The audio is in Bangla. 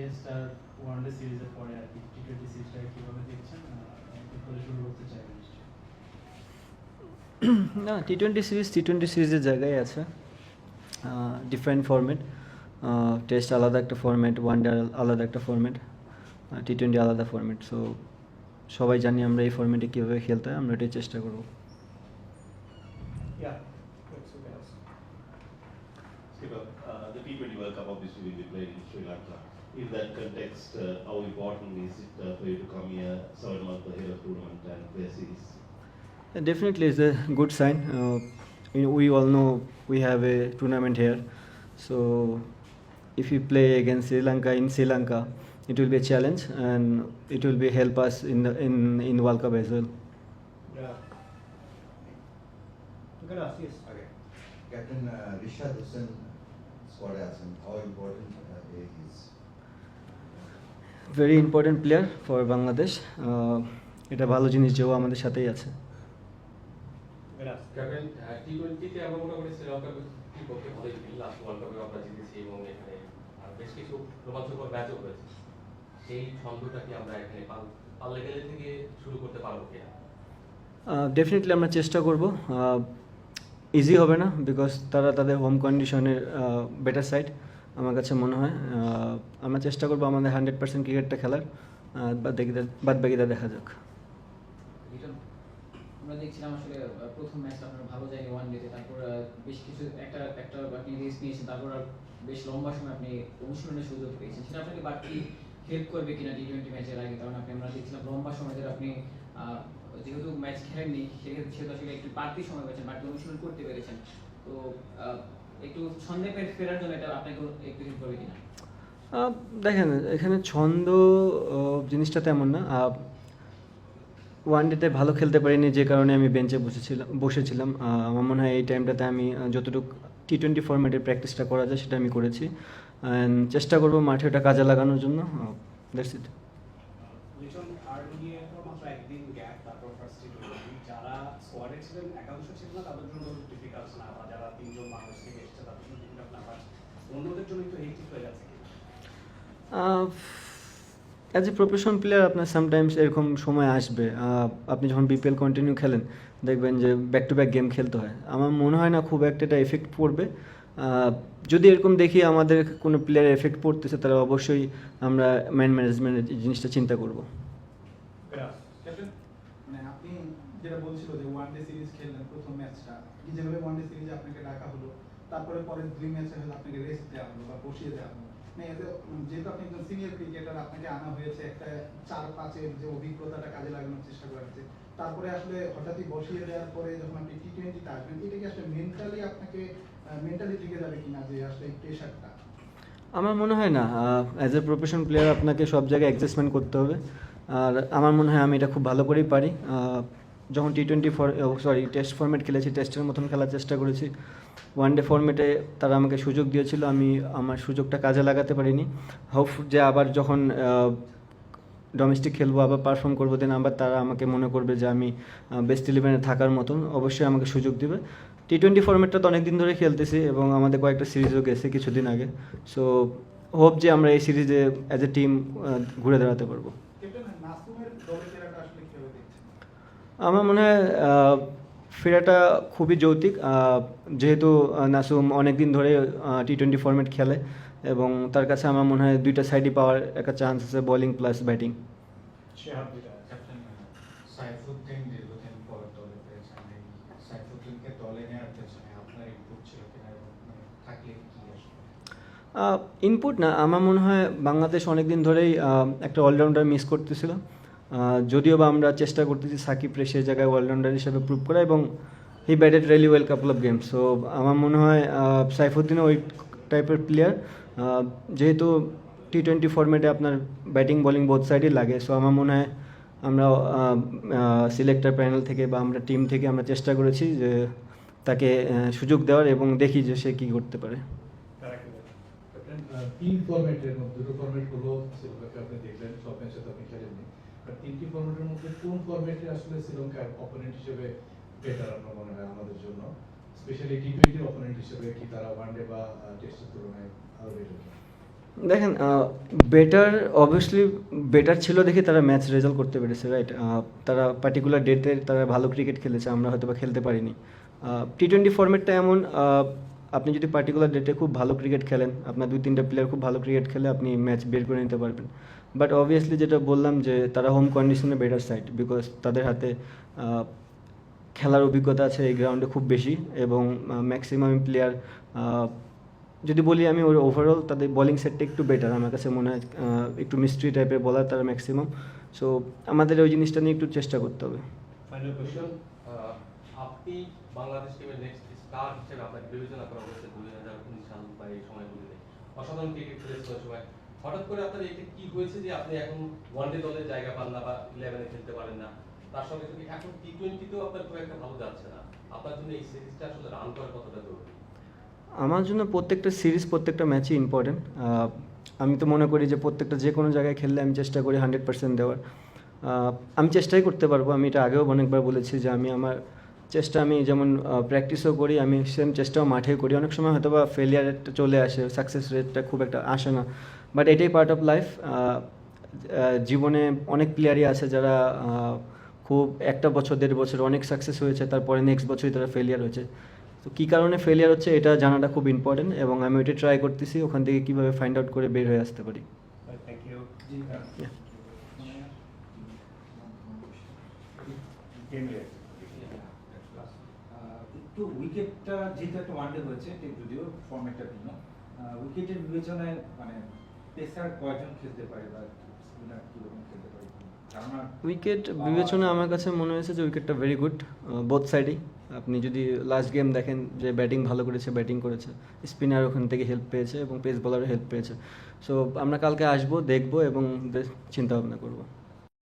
টেস্ট আর ওয়ানডে সিরিজের পরে আর কি টি টোয়েন্টি সিরিজটাকে কীভাবে দেখছেন? করে শুরু করতে চাইবেন না T twenty series T twenty সিরিজের জায়গায় আছে। ডিফারেন্ট ফরম্যাট টেস্ট আলাদা একটা ফরম্যাট ওয়ান ডে আলাদা একটা ফরম্যাট টি টোয়েন্টি আলাদা ফরম্যাট সো সবাই জানি আমরা এই ফরম্যাটে কীভাবে খেলতে হয় আমরা এটাই চেষ্টা করব। Uh, the T20 World Cup obviously will be played in Sri Lanka. In that context, uh, how important is it uh, for you to come here seven months ahead of tournament and play a series? Yeah, definitely, it's a good sign. Uh, we, we all know we have a tournament here, so if we play against Sri Lanka in Sri Lanka, it will be a challenge and it will be help us in the in in World Cup as well. Yeah. You can ask, yes. Okay. Captain uh, Rishad Hussain squad asked how important uh, he is. Very important player for Bangladesh এটা ভালো জিনিস যে ও আমাদের সাথেই আছে। ডেফিনেটলি আমরা চেষ্টা করব। ইজি হবে না বিকজ তারা তাদের হোম কন্ডিশনের বেটার সাইড আমার কাছে মনে হয় আমরা চেষ্টা করব আমাদের হান্ড্রেড পার্সেন্ট ক্রিকেটটা খেলার আহ, বাদ বাকিটা বাদ বাকিটা দেখা যাক। আমরা দেখছিলাম আসলে প্রথম আপনার ভালো ওয়ান তারপর বেশ কিছু একটা একটা তারপর বেশ লম্বা সময় আপনি সুযোগ পেয়েছেন। সেটা হেল্প করবে কিনা ম্যাচের আগে? কারণ আমরা দেখছিলাম লম্বা সময় আপনি যেহেতু ম্যাচ খেলেননি সেক্ষেত্রে সেহেতু আসলে একটু বাড়তি সময় পেয়েছেন বাড়তি অনুশীলন করতে পেরেছেন। তো একটু ছন্দে ফেরার জন্য এটা আপনাকে একটু হেল্প করবে কিনা? দেখেন এখানে ছন্দ জিনিসটা তেমন না। ওয়ান ডেতে ভালো খেলতে পারিনি যে কারণে আমি বেঞ্চে বসেছিলাম বসেছিলাম। আমার মনে হয় এই টাইমটাতে আমি যতটুকু টি টোয়েন্টি ফরম্যাটের প্র্যাকটিসটা করা যায় সেটা আমি করেছি। অ্যান্ড চেষ্টা করব মাঠে ওটা কাজে লাগানোর জন্য। দ্যাটস ইট লিটন আর নিয়ে মাত্র একদিন গ্যাপ তারপর ফার্স্ট টি টোয়েন্টি যারা স্কোয়াডে ছিলেন একাংশ ছিল না তাদের জন্য ডিফিকাল্ট না বা যারা তিনজন বাংলাদেশ থেকে এসেছে তাদের জন্য ডিফিকাল্ট না বাট অন্যদের জন্য একটু হেক্টিক হয়ে যাচ্ছে। অ্যাজ এ প্রফেশন প্লেয়ার আপনার সামটাইমস এরকম সময় আসবে। আপনি যখন বিপিএল কন্টিনিউ খেলেন দেখবেন যে ব্যাক টু ব্যাক গেম খেলতে হয়। আমার মনে হয় না খুব একটা এটা এফেক্ট পড়বে। যদি এরকম দেখি আমাদের কোনো প্লেয়ার এফেক্ট পড়তেছে তাহলে অবশ্যই আমরা ম্যান ম্যানেজমেন্টের জিনিসটা চিন্তা করব? মানে আপনি যেটা বলছিল যে ওয়ান ডে সিরিজ খেললেন প্রথম ম্যাচটা কি যেভাবে ওয়ান ডে সিরিজে আপনাকে ডাকা হলো তারপরে পরের দুই ম্যাচে হয়তো আপনাকে রেস্ট দেওয়া হলো বা বসিয়ে দেওয়া হলো। মানে যেহেতু আপনি একজন সিনিয়র ক্রিকেটার আপনাকে আনা হয়েছে একটা চার পাঁচের যে অভিজ্ঞতাটা কাজে লাগানোর চেষ্টা করা হয়েছে তারপরে আসলে হঠাৎই বসিয়ে দেওয়ার পরে যখন আপনি টি টোয়েন্টিতে আসবেন, এটা কি আসলে মেন্টালি আপনাকে মেন্টালি টিকে যাবে কিনা যে আসলে এই প্রেশারটা আমার মনে হয় না অ্যাজ এ প্রফেশন প্লেয়ার আপনাকে সব জায়গায় অ্যাডজাস্টমেন্ট করতে হবে। আর আমার মনে হয় আমি এটা খুব ভালো করেই পারি। যখন T twenty for sorry test format খেলেছি টেস্টের মতন খেলার চেষ্টা করেছি। ওয়ান ডে ফরম্যাটে তারা আমাকে সুযোগ দিয়েছিল, আমি আমার সুযোগটা কাজে লাগাতে পারিনি। হোপ যে আবার যখন ডোমেস্টিক খেলব, আবার পারফর্ম করব দেন আবার তারা আমাকে মনে করবে যে আমি বেস্ট ইলেভেনে থাকার মতন, অবশ্যই আমাকে সুযোগ দিবে। টি টোয়েন্টি ফরম্যাটটা তো অনেক দিন ধরে খেলতেছি এবং আমাদের কয়েকটা সিরিজও গেছে কিছুদিন আগে। সো হোপ যে আমরা এই সিরিজে অ্যাজ এ টিম ঘুরে দাঁড়াতে পারব ক্যাপ্টেন নাসুমের দলে ফেরাটা আসলে কীভাবে দেখছেন আমার মনে হয় ফেরাটা খুবই যৌতিক। যেহেতু নাসুম অনেক দিন ধরে টি টোয়েন্টি ফরম্যাট খেলে এবং তার কাছে আমার মনে হয় দুইটা সাইডই পাওয়ার একটা চান্স আছে বোলিং প্লাস ব্যাটিং ইনপুট না আমার মনে হয় বাংলাদেশ অনেক দিন ধরেই একটা অলরাউন্ডার মিস করতেছিল। যদিও বা আমরা চেষ্টা করতেছি সাকিব রে সেই জায়গায় অলরাউন্ডার হিসেবে প্রুভ করা এবং he batted really well couple of games so আমার মনে হয় সাইফুদ্দিনও ওই টাইপের প্লেয়ার যেহেতু টি টোয়েন্টি ফরম্যাটে আপনার ব্যাটিং বলিং বোথ সাইডই লাগে। সো আমার মনে হয় আমরা সিলেক্টর প্যানেল থেকে বা আমরা টিম থেকে আমরা চেষ্টা করেছি যে তাকে সুযোগ দেওয়ার এবং দেখি যে সে কী করতে পারে। তিন ফরম্যাটের মধ্যে, দুটো ফরম্যাট হলো শ্রীলঙ্কাকে আপনি দেখলেন, সব ম্যাচে তো আপনি খেলেননি। তিনটি ফরম্যাটের মধ্যে কোন ফরম্যাটে আসলে অপোনেন্ট হিসেবে বেটার মনে হয় আমাদের জন্য? স্পেশালি টি টোয়েন্টির অপোনেন্ট হিসেবে কি তারা ওয়ানডে বা টেস্টের তুলনায় আরও বেটার দেখেন বেটার অবভিয়াসলি বেটার ছিল দেখে তারা ম্যাচ রেজাল্ট করতে পেরেছে রাইট তারা পার্টিকুলার ডেটে তারা ভালো ক্রিকেট খেলেছে, আমরা হয়তো বা খেলতে পারিনি। টি টোয়েন্টি ফর্মেটটা এমন আপনি যদি পার্টিকুলার ডেটে খুব ভালো ক্রিকেট খেলেন, আপনার দুই তিনটা প্লেয়ার খুব ভালো ক্রিকেট খেলে আপনি ম্যাচ বের করে নিতে পারবেন। বাট অবভিয়াসলি যেটা বললাম যে তারা হোম কন্ডিশনে বেটার সাইড বিকজ তাদের হাতে খেলার অভিজ্ঞতা আছে এই গ্রাউন্ডে খুব বেশি এবং ম্যাক্সিমাম প্লেয়ার যদি বলি আমি ওর ওভারঅল তাদের বোলিং সেটটা একটু বেটার আমার কাছে মনে হয় একটু মিস্ট্রি টাইপের বলার তারা ম্যাক্সিমাম সো আমাদের ওই জিনিসটা নিয়ে একটু চেষ্টা করতে হবে। অসাধারণ হঠাৎ করে আপনার এটা কি হয়েছে যে আপনি এখন ওয়ানডে দলে জায়গা পান না বা ইলেভেনে খেলতে পারেন না? তার সঙ্গে সঙ্গে এখন টি টোয়েন্টিতেও আপনার খুব একটা ভালো যাচ্ছে না। আপনার জন্য এই সিরিজটা আসলে রান করা কতটা জরুরি? আমার জন্য প্রত্যেকটা সিরিজ, প্রত্যেকটা ম্যাচই ইম্পর্টেন্ট আমি তো মনে করি যে প্রত্যেকটা যে কোনো জায়গায় খেললে আমি চেষ্টা করি হান্ড্রেড পার্সেন্ট দেওয়ার। আমি চেষ্টাই করতে পারব। আমি এটা আগেও অনেকবার বলেছি যে আমি আমার চেষ্টা, আমি যেমন প্র্যাকটিসও করি, আমি সেম চেষ্টাও মাঠেও করি। অনেক সময় হয়তো বা ফেলিয়ার চলে আসে সাকসেস রেটটা খুব একটা আসে না। বাট এটাই পার্ট অফ লাইফ জীবনে অনেক প্লেয়ারই আছে যারা খুব একটা বছর দেড় বছর অনেক সাকসেস হয়েছে তারপরে নেক্সট বছরই তারা ফেলিয়ার হয়েছে। তো কী কারণে ফেলিয়ার হচ্ছে এটা জানাটা খুব ইম্পর্টেন্ট এবং আমি ওইটা ট্রাই করতেছি ওখান থেকে কীভাবে ফাইন্ড আউট করে বের হয়ে আসতে পারি। উইকেটটা যেহেতু একটা ওয়ানডে হয়েছে যদিও ফর্মেটটা ভিন্ন উইকেটের বিবেচনায় মানে পেসার কয়জন খেলতে পারে বা স্পিনার কীরকম খেলতে পারে? উইকেট বিবেচনা আমার কাছে মনে হয়েছে যে উইকেটটা ভেরি গুড বোথ সাইডই আপনি যদি লাস্ট গেম দেখেন যে ব্যাটিং ভালো করেছে ব্যাটিং করেছে স্পিনার ওখান থেকে হেল্প পেয়েছে এবং পেস বলারও হেল্প পেয়েছে। সো আমরা কালকে আসব দেখব এবং চিন্তা ভাবনা করব।